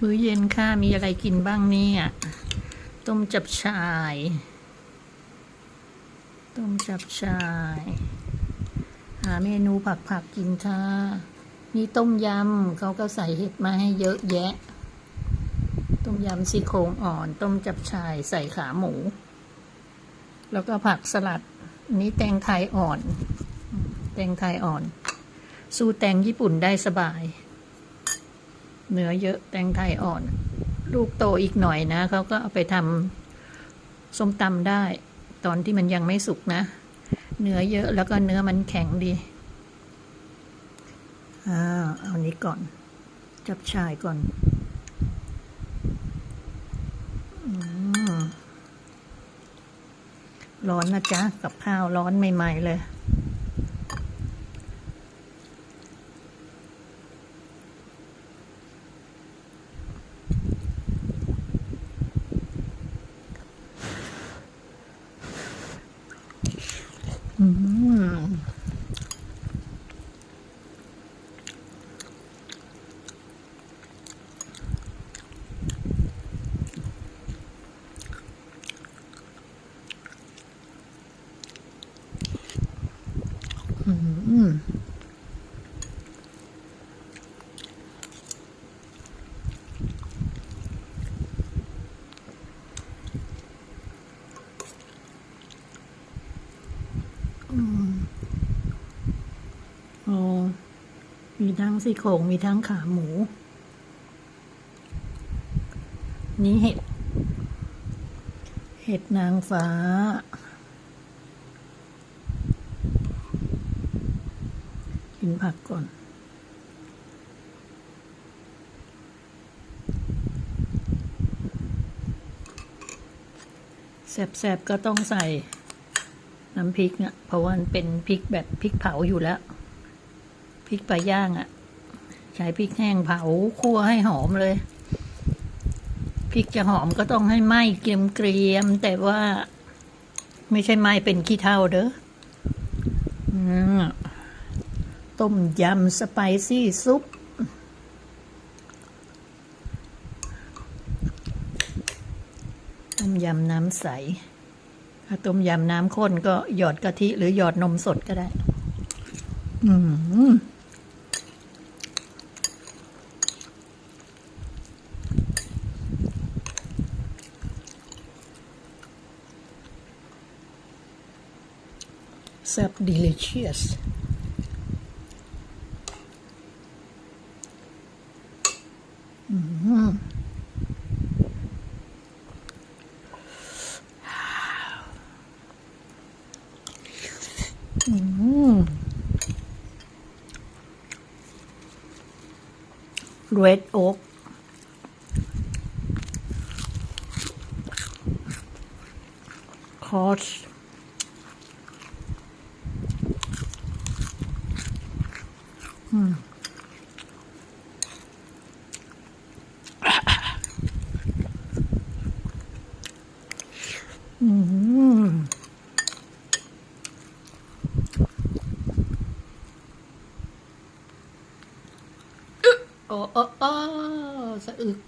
มื้อเย็นค่ะ มีอะไรกินบ้างเนี่ย ต้มจับชาย ต้มจับชาย หาเมนูผักผักกินค่ะนี่ต้มยำเขาก็ใส่เห็ดมาให้เยอะแยะ ต้มยำซี่โครงอ่อน ต้มจับชายใส่ขาหมู แล้วก็ผักสลัดนนี้แตงไทยอ่อน แตงไทยอ่อน สู้แตงญี่ปุ่นได้สบาย เนื้อเยอะแตงไทยอ่อน ลูกโตอีกหน่อยนะเขาก็เอาไปทำส้มตำได้ ตอนที่มันยังไม่สุกนะ เนื้อเยอะแล้วก็เนื้อมันแข็งดีอ่าเอานี้ก่อน จับชายก่อนอร้อนนะจ๊ะ กับข้าวร้อนใหม่ ๆ เลย อืมอืม โอ้มีทั้งซี่โครงมีทั้งขาหมู นี่เห็ด เห็ดนางฟ้า กินผักก่อนแซบๆก็ต้องใส่ น้ำพริกเนี่ยเพราะว่ามันเป็นพริกแบบพริกเผาอยู่แล้วพริกปลาย่างอะ่ะ ใช้พริกแห้งเผาคั่วให้หอมเลยพริกจะหอมก็ต้องให้ไหม้เกรียมๆแต่ว่าไม่ใช่ไหม้เป็นขี้เถ้าเด้อต้มยำสไปซี่ซุปต้มยำน้ำใส ต้มยำน้ำข้นก็หยอดกะทิหรือหยอดนมสดก็ได้ อืมแซ่บ delicious อืม เรดโอ๊กคอสอืม โอ้โอ้โอ้สะอึก